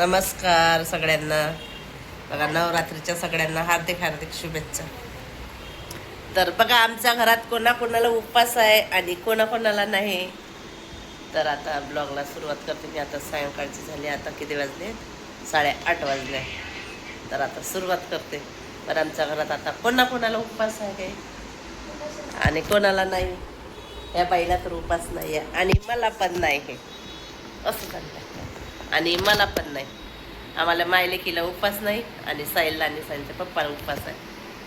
नमस्कार सगळ्यांना. बघा नवरात्रीच्या सगळ्यांना हार्दिक हार्दिक शुभेच्छा. तर बघा आमच्या घरात कोणाकोणाला उपवास आहे आणि कोणाकोणाला नाही तर आता ब्लॉगला सुरुवात करते मी. आता सायंकाळची झाली आता किती वाजले? साडेआठ वाजले. तर आता सुरुवात करते. पण आमच्या घरात आता कोणाकोणाला उपवास आहे आणि कोणाला नाही या बाईला तर उपास नाही आहे आणि मला पण नाही. हे असं चाललं आणि मला पण नाही. आम्हाला मायलेकीला उपास नाही आणि साईलला आणि साईलच्या पप्पाला उपास आहे.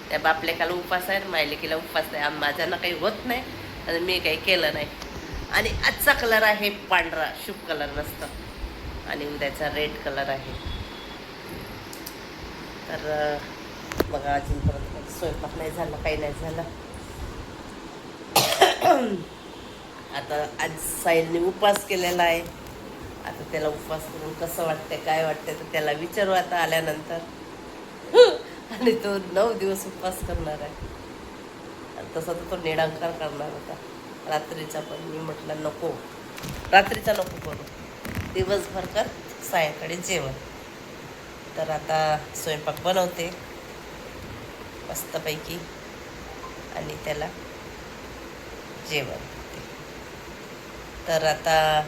त्या बापलेकाला उपास आहे मायलेकीला उपास नाही. आणि माझ्यानं काही होत नाही आणि मी काही केलं नाही. आणि आजचा कलर आहे पांढरा शुभ कलर नसतं. आणि उद्याचा रेड कलर आहे. तर अं, बघा अजूनपर्यंत स्वयंपाक नाही झाला काही नाही झालं. आता आज साईलने उपवास केलेला आहे. आता त्याला उपवास करून कसं वाटतंय काय वाटतंय तर त्याला विचारू आता आल्यानंतर. आणि तो नऊ दिवस उपवास करणार आहे. आणि तसा तर तो निरांकार करणार होता. रात्रीचा पण मी म्हटलं नको. रात्रीचा नको करू. दिवसभर कर सायंकाळी जेवण. तर आता स्वयंपाक बनवते. मस्तपैकी. आणि त्याला जेवण तर आता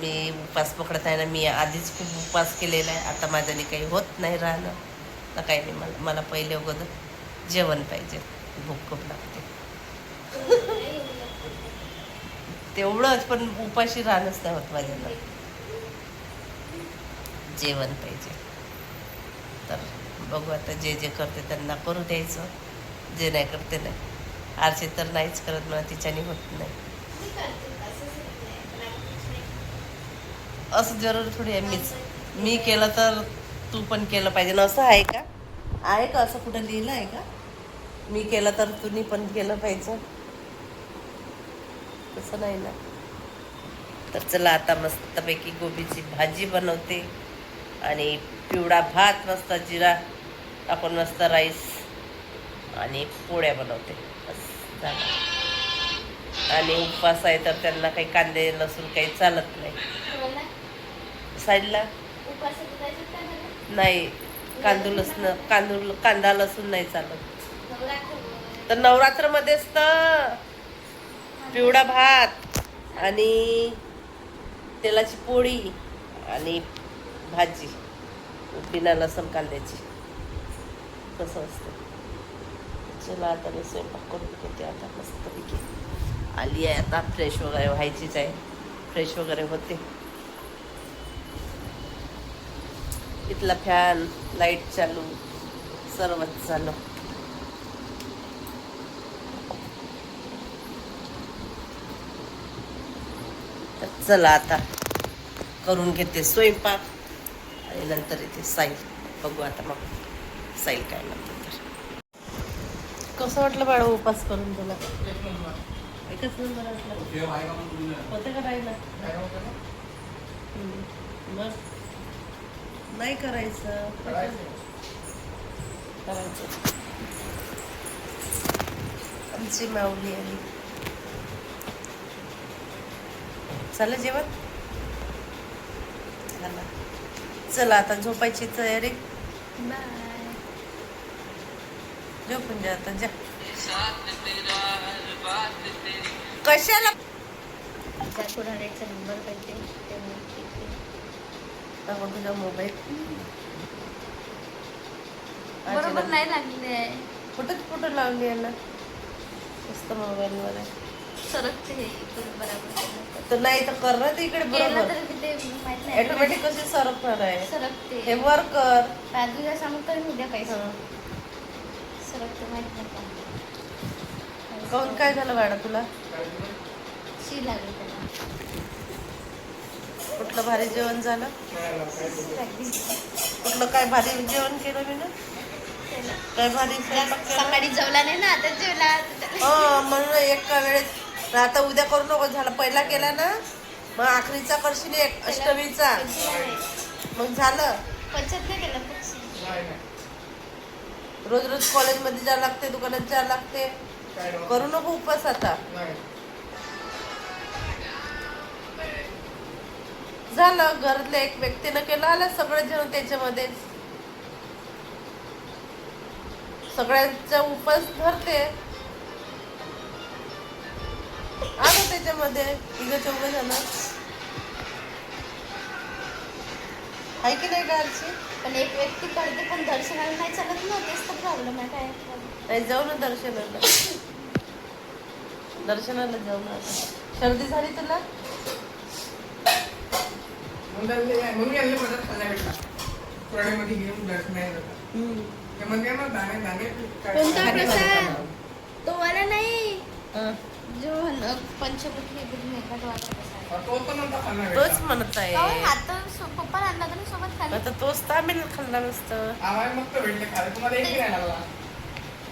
मी उपास पकडत आहे ना मी आधीच खूप उपवास केलेला आहे. आता माझ्याने काही होत नाही राहणं. तर काही नाही. मला मला पहिले अगोदर जेवण पाहिजे. भूक खूप लागते. तेवढंच पण उपाशी राहणंच नाही होत माझ्याला. जेवण पाहिजे. तर बघू आता जे जे करते त्यांना करू द्यायचं. जे नाही करते नाही. आरसे तर नाहीच करत. मला तिच्याने होत नाही. असं जरूर थोडी आहे. मीच. मी केलं तर तू पण केलं पाहिजे. ना असं आहे का? आहे का असं कुठं लिहिलं आहे का? मी केलं तर तुम्ही पण केलं पाहिजे. तसं नाही ना? तर चला आता मस्तपैकी गोबीची भाजी बनवते. आणि पिवळा भात मस्त जिरा आपण मस्त राईस आणि पोळ्या बनवते. बस झालं. आणि उपवास आहे तर त्यांना काही कांदे लसूण काही चालत नाही. साईडला? नाही कांदू लसूण कांदू कांदा लसूण नाही चालत. तर नवरात्रमध्येच तर पिवळा भात आणि तेलाची पोळी आणि भाजी बिना लसूण कांद्याची. तसं असतं. चला आता मी स्वयंपाक करून घेते आता मस्तपैकी. आली आहे आता फ्रेश वगैरे व्हायचीच आहे. फ्रेश वगैरे होते. इथला फॅन लाइट चालू सर्वच चालू तर चला आता करून घेते स्वयंपाक आणि नंतर येते साईल बघू आता मग साईल काय म्हणते तर. कसं वाटलं बाळा उपास करून तुला? एकच नंबर असला होते का राहिला? हम्म. मग? नाही करायचं. करायचं. आमची माऊली आली. चला जेवण? चला. चला आता झोपायची तयारी. झोपून जा आता जा. कशाला? नंबर पाहिजे ते माहिती. दाखव तुझा मोबाईल बरोबर नाही लागले. कुठं कुठं लावली आहे ना मस्त मोबाईलवर आहे सरकते हे इकडून बरोबर तर नाही तर कर ना ते इकडे केलं बरोबर. तर ते माहीत नाही ऑटोमॅटिक कसे सरकणार आहे? सरकते. हे वर कर. बाजूला सांगून तर उद्या काही हं. सरकते माहीत नाही का काहून काय झालं मॅडम तुला? शी लागली त्याला. कुठलं भारी जेवण झालं. कुठलं काय भारी जेवण केलं मी ना. काय भारी? सकाळी जेवला नाही ना आता जेवला हा म्हणून एका वेळेस आता उद्या करू नको झाला पहिला केला ना मग आखरीचा करशील एक अष्टमीचा. मग झालं. रोज रोज कॉलेजमध्ये जावं लागते दुकानात जावं लागते करू नको उपवास आता झालं घरातल्या एक व्यक्तीनं केलं आलं सगळं जेवण त्याच्यामध्ये. सगळ्यांचा उपास धरते. आलं त्याच्यामध्ये तिघं चौघ जण आहे की नाही गारची पण एक व्यक्ती करते पण दर्शनाला नाही चालत ना तेच तर प्रॉब्लेम आहे काय नाही जाऊ ना दर्शनाला. दर्शनाला जाऊ ना. सर्दी झाली तुला? म्हणून यांनी पदार्थ खाल्ला भेटला पुराणीमध्ये घेऊन दर्शन नाही जातात ते म्हणजे दाणे कोणता प्रसाद वाला नाही. जो पंचमुखी मेघाट वाला प्रसाद? तो पण नव्हता खाल्ला तोच भेटला म्हणत आहे. पप्पा आणला सोबत आता तोच खाल्ला नसतं. आम्हाला मग तो भेटले खाले तुम्हाला एक नाही लागला.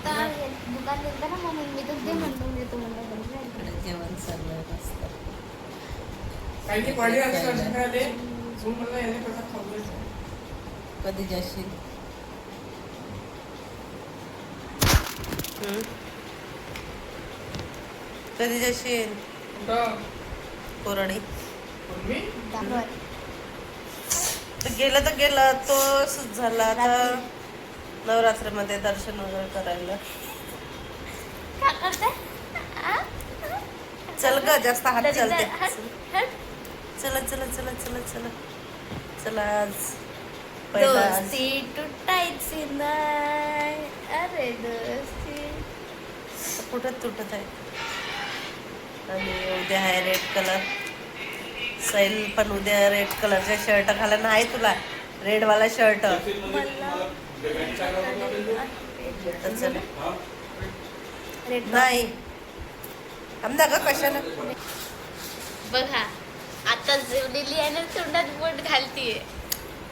तर हे दुकान ना म्हणून मी तर ते म्हणलो मी तुम्हाला घरी जेवण चाललं मस्त. काही पडली असं कधी जाशील हं? कधी जाशील? कोरडी गेलं तर गेलं तो झाला आता नवरात्रीमध्ये दर्शन वगैरे करायला काय करते? आ? चल ग जास्त हात चालते. चला चला चला चला चला चला आज. दोस्ती तुटायची नाही. अरे दोस्ती. कुठं तुटत आहे? आणि उद्या आहे रेड कलर सैल पण उद्या रेड कलरचा शर्ट घाला. नाही तुला रेड वाला शर्ट नाही. आमदा ग कशाला बघा. आता जेवलेली आहे ना तोंडात बोट घालतीये.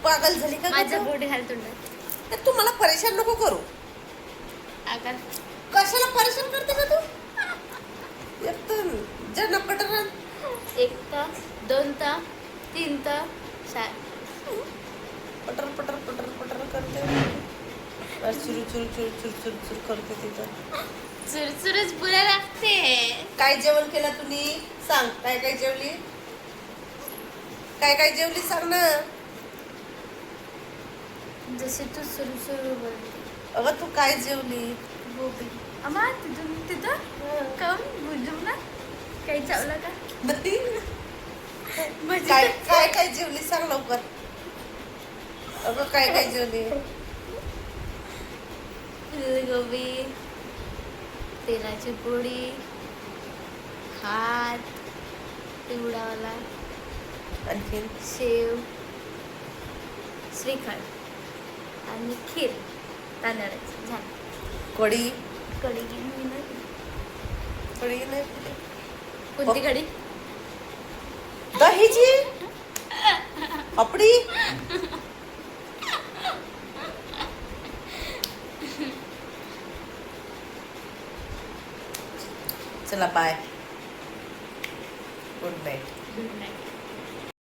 पागल झाली का माझं? बोट घाल तोंडात. तर तू मला परेशान नको करू. आकार कशाला परेशान करते का तू? एक तर ज्यांना पटकन एक तर दोन तर तीन तर चार. पटर पटर पटर पटर करते. और चुरू चुरू चुरू चुरू चुरू चुरू करते तिथं. चुरचुरच बुरा लागते. काय जेवण केलं तुम्ही? सांग काय काय जेवली? काय काय जेवली सांग ना. जसे तू सुरू सुरू बोलते अगं तू काय जेवली? गोबी. अमा तिथून तिथं काऊन बुजू ना. काही चावलं का. म्हणजे काय काय काय जेवली सांग लवकर. अगं काय काय जेवली? फुलगोबी तेलाची पोळी भात पिवळावाला आणखीन? शेव श्रीखंड आणि खीर तांदळाची झाली. कढी? कढी घेऊन मी नाही कढी नाही. कोणती कढी? दहीची? अपडी चला bye good night good night